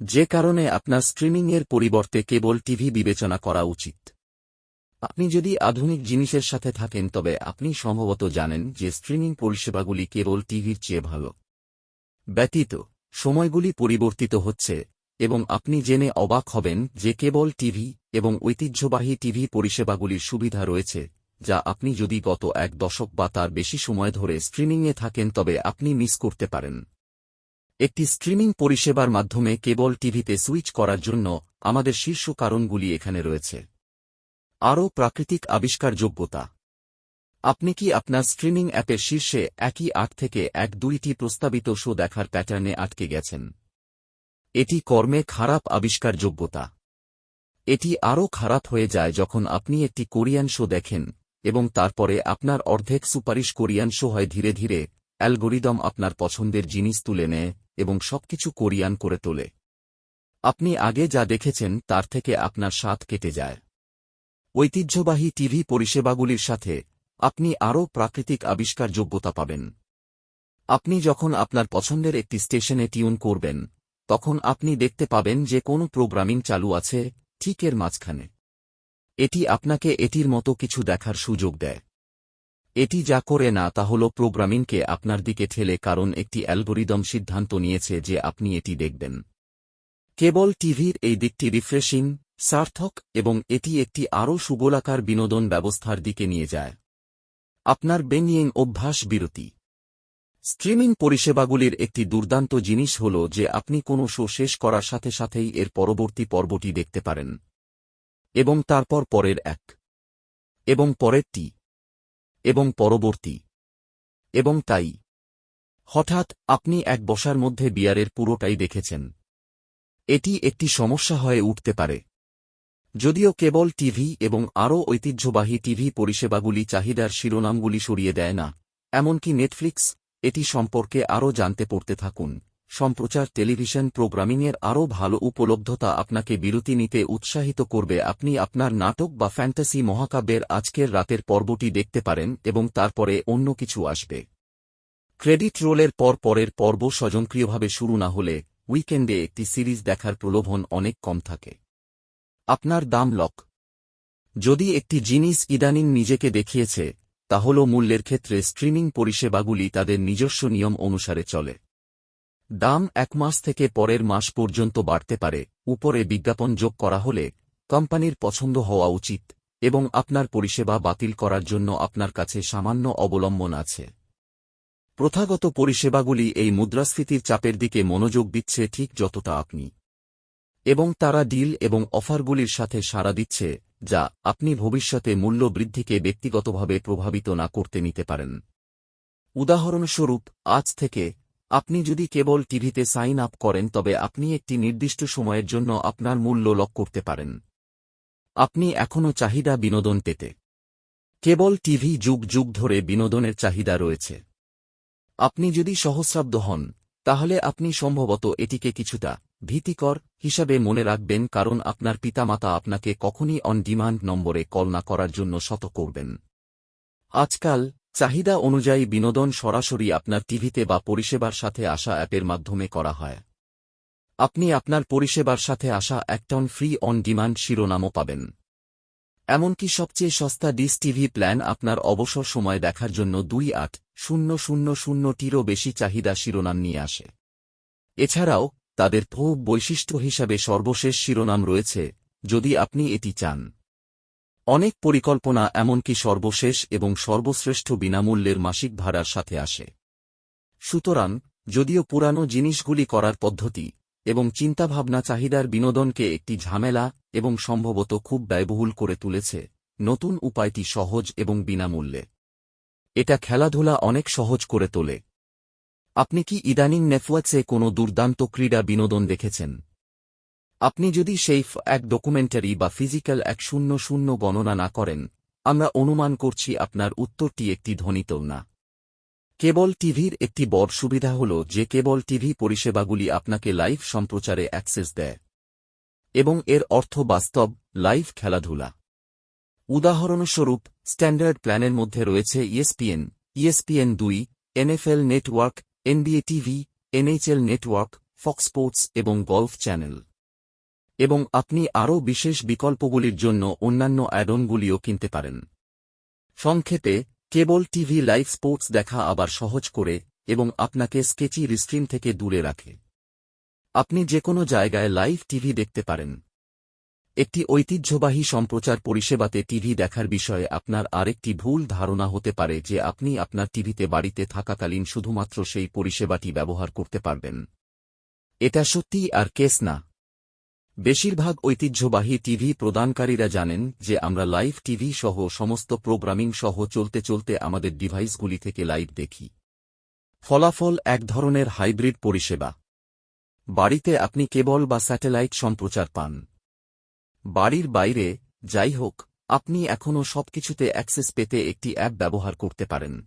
যে কারণে আপনার স্ট্রিমিংয়ের পরিবর্তে কেবল টিভি বিবেচনা করা উচিত। আপনি যদি আধুনিক জিনিসের সাথে থাকেন, তবে আপনি সম্ভবত জানেন যে স্ট্রিমিং পরিষেবাগুলি কেবল টিভির চেয়ে ভালো। ব্যতীত, সময়গুলি পরিবর্তিত হচ্ছে, এবং আপনি জেনে অবাক হবেন যে কেবল টিভি এবং ঐতিহ্যবাহী টিভি পরিষেবাগুলির সুবিধা রয়েছে, যা আপনি যদি গত এক দশক বা তার বেশি সময় ধরে স্ট্রিমিংয়ে থাকেন, তবে আপনি মিস করতে পারেন। একটি স্ট্রিমিং পরিষেবার মাধ্যমে কেবল টিভিতে সুইচ করার জন্য আমাদের শীর্ষ কারণগুলি এখানে রয়েছে। আরও প্রাকৃতিক আবিষ্কার যোগ্যতা আপনি কি আপনার স্ট্রিমিং অ্যাপের শীর্ষে একই আট থেকে এক দুইটি প্রস্তাবিত শো দেখার প্যাটার্নে আটকে গেছেন? এটি কর্মে খারাপ আবিষ্কার যোগ্যতা এটি আরও খারাপ হয়ে যায় যখন আপনি একটি কোরিয়ান শো দেখেন এবং তারপরে আপনার অর্ধেক সুপারিশ কোরিয়ান শো হয় ধীরে ধীরে অ্যালগোরিদম আপনার পছন্দের জিনিস তুলে নেয় এবং সবকিছু কোরিয়ান করে তোলে। আপনি আগে যা দেখেছেন তার থেকে আপনার স্বাদ কেটে যায়। ঐতিহ্যবাহী টিভি পরিষেবাগুলির সাথে আপনি আরও প্রাকৃতিক আবিষ্কার যোগ্যতা পাবেন। আপনি যখন আপনার পছন্দের একটি স্টেশনে টিউন করবেন, তখন আপনি দেখতে পাবেন যে কোনো প্রোগ্রামিং চালু আছে ঠিক এর মাঝখানে। এটি আপনাকে এটির মতো কিছু দেখার সুযোগ দেয়। এটি যা করে না তা হল প্রোগ্রামিংকে আপনার দিকে ঠেলে কারণ একটি অ্যালগোরিদম সিদ্ধান্ত নিয়েছে যে আপনি এটি দেখবেন। কেবল টিভির এই দিকটি রিফ্রেশিং, সার্থক এবং এটি একটি আরও সুগোলাকার বিনোদন ব্যবস্থার দিকে নিয়ে যায়। আপনার বেনিয়েন অভ্যাস বিরতি। স্ট্রিমিং পরিষেবাগুলির একটি দুর্দান্ত জিনিস হল যে আপনি কোনো শো শেষ করার সাথে সাথেই এর পরবর্তী পর্বটি দেখতে পারেন। এবং তারপর পরের এক। এবং পরেরটি। এবং পরবর্তী। এবং তাই। হঠাৎ আপনি এক বসার মধ্যে বিয়ারের পুরোটাই দেখেছেন। এটি একটি সমস্যা হয়ে উঠতে পারে। যদিও কেবল টিভি এবং আরও ঐতিহ্যবাহী টিভি পরিষেবাগুলি চাহিদার শিরোনামগুলি সরিয়ে দেয় না, এমনকি নেটফ্লিক্স এটি সম্পর্কে আরও জানতে পড়তে থাকুন। সম্প্রচার টেলিভিশন প্রোগ্রামিংয়ের আরও ভালো উপলব্ধতা আপনাকে বিরতি নিতে উৎসাহিত করবে আপনি আপনার নাটক বা ফ্যান্টাসি মহাকাব্যের আজকের রাতের পর্বটি দেখতে পারেন এবং তারপরে অন্য কিছু আসবে। ক্রেডিট রোলের পর পরের পর্ব স্বজনক্রিয়ভাবে শুরু না হলে উইকেন্ডে একটি সিরিজ দেখার প্রলোভন অনেক কম থাকে। আপনার দাম লক। যদি একটি জিনিস ইদানিং নিজেকে দেখিয়েছে, তা হল মূল্যের ক্ষেত্রে স্ট্রিমিং পরিষেবাগুলি তাদের নিজস্ব নিয়ম অনুসারে চলে। দাম এক মাস থেকে পরের মাস পর্যন্ত বাড়তে পারে। উপরে বিজ্ঞাপন যোগ করা হলে কোম্পানির পছন্দ হওয়া উচিত এবং আপনার পরিষেবা বাতিল করার জন্য আপনার কাছে সামান্য অবলম্বন আছে। প্রথাগত পরিষেবাগুলি এই মুদ্রাস্ফীতির চাপের দিকে মনোযোগ দিচ্ছে ঠিক যতটা আপনি। এবং তারা ডিল এবং অফারগুলির সাথে সাড়া দিচ্ছে, যা আপনি ভবিষ্যতে মূল্য বৃদ্ধিকে ব্যক্তিগতভাবে প্রভাবিত না করতে নিতে পারেন। উদাহরণস্বরূপ, আজ থেকে আপনি যদি কেবল টিভিতে সাইন আপ করেন তবে আপনি একটি নির্দিষ্ট সময়ের জন্য আপনার মূল্য লক করতে পারেন। আপনি এখনও চাহিদা বিনোদন পেতে। কেবল টিভি যুগ যুগ ধরে বিনোদনের চাহিদা রয়েছে। আপনি যদি সহস্রাব্দ হন, তাহলে আপনি সম্ভবত এটিকে কিছুটা ভীতিকর হিসাবে মনে রাখবেন কারণ আপনার পিতামাতা আপনাকে কখনই অন ডিমান্ড নম্বরে কল না করার জন্য শত করবেন। আজকাল চাহিদা অনুযায়ী বিনোদন সরাসরি আপনার টিভিতে বা পরিষেবার সাথে আসা অ্যাপের মাধ্যমে করা হয়। আপনি আপনার পরিষেবার সাথে আসা a ton free on demand শিরোনামও পাবেন। এমনকি সবচেয়ে সস্তা ডিস টিভি প্ল্যান আপনার অবসর সময় দেখার জন্য দুই আট শূন্য শূন্য শূন্যটিরও বেশি চাহিদা শিরোনাম নিয়ে আসে। এছাড়াও, তাদের ভোগ বৈশিষ্ট্য হিসাবে সর্বশেষ শিরোনাম রয়েছে, যদি আপনি এটি চান। অনেক পরিকল্পনা এমনকি সর্বশেষ এবং সর্বশ্রেষ্ঠ বিনামূল্যের মাসিক ভাড়ার সাথে আসে। সুতরাং, যদিও পুরানো জিনিসগুলি করার পদ্ধতি এবং চিন্তাভাবনা চাহিদার বিনোদনকে একটি ঝামেলা এবং সম্ভবত খুব ব্যয়বহুল করে তুলেছে, নতুন উপায়টি সহজ এবং বিনামূল্যে। এটা খেলাধুলা অনেক সহজ করে তোলে। আপনি কি ইদানিং নেটওয়ার্কসে কোনো দুর্দান্ত ক্রীড়া বিনোদন দেখেছেন? আপনি যদি সেই এক ডকুমেন্টারি বা ফিজিক্যাল এক শূন্য শূন্য গণনা না করেন, আমরা অনুমান করছি আপনার উত্তরটি একটি ধ্বনিত না কেবল টিভির একটি বড় সুবিধা হল যে কেবল টিভি পরিষেবাগুলি আপনাকে লাইভ সম্প্রচারে অ্যাক্সেস দেয়। এবং এর অর্থ বাস্তব, লাইভ খেলাধুলা। উদাহরণস্বরূপ স্ট্যান্ডার্ড প্ল্যানের মধ্যে রয়েছে ইএসপিএন ইএসপিএন দুই NFL network NBA TV NHL network Fox Sports এবং গল্ফ চ্যানেল এবং আপনি আরও বিশেষ বিকল্পগুলির জন্য অন্যান্য অ্যাডনগুলিও কিনতে পারেন। সংক্ষেপে, কেবল টিভি লাইভ স্পোর্টস দেখা আবার সহজ করে এবং আপনাকে স্কেচি রিস্ট্রিম থেকে দূরে রাখে। আপনি যে কোনো জায়গায় লাইভ টিভি দেখতে পারেন। একটি ঐতিহ্যবাহী সম্প্রচার পরিষেবাতে টিভি দেখার বিষয়ে আপনার আরেকটি ভুল ধারণা হতে পারে যে আপনি আপনার টিভিতে বাড়িতে থাকাকালীন শুধুমাত্র সেই পরিষেবাটি ব্যবহার করতে পারবেন। এটা সত্যিই আর কেস না। বেশিরভাগ ঐতিহ্যবাহী টিভি প্রদানকারীরা জানেন যে আমরা লাইভ টিভি সহ সমস্ত প্রোগ্রামিং সহ চলতে চলতে আমাদের ডিভাইসগুলি থেকে লাইভ দেখি। ফলাফল এক ধরনের হাইব্রিড পরিষেবা। বাড়িতে আপনি কেবল বা স্যাটেলাইট সম্প্রচার পান। বাড়ির বাইরে, যাই হোক, আপনি এখনও সবকিছুতে অ্যাক্সেস পেতে একটি অ্যাপ ব্যবহার করতে পারেন।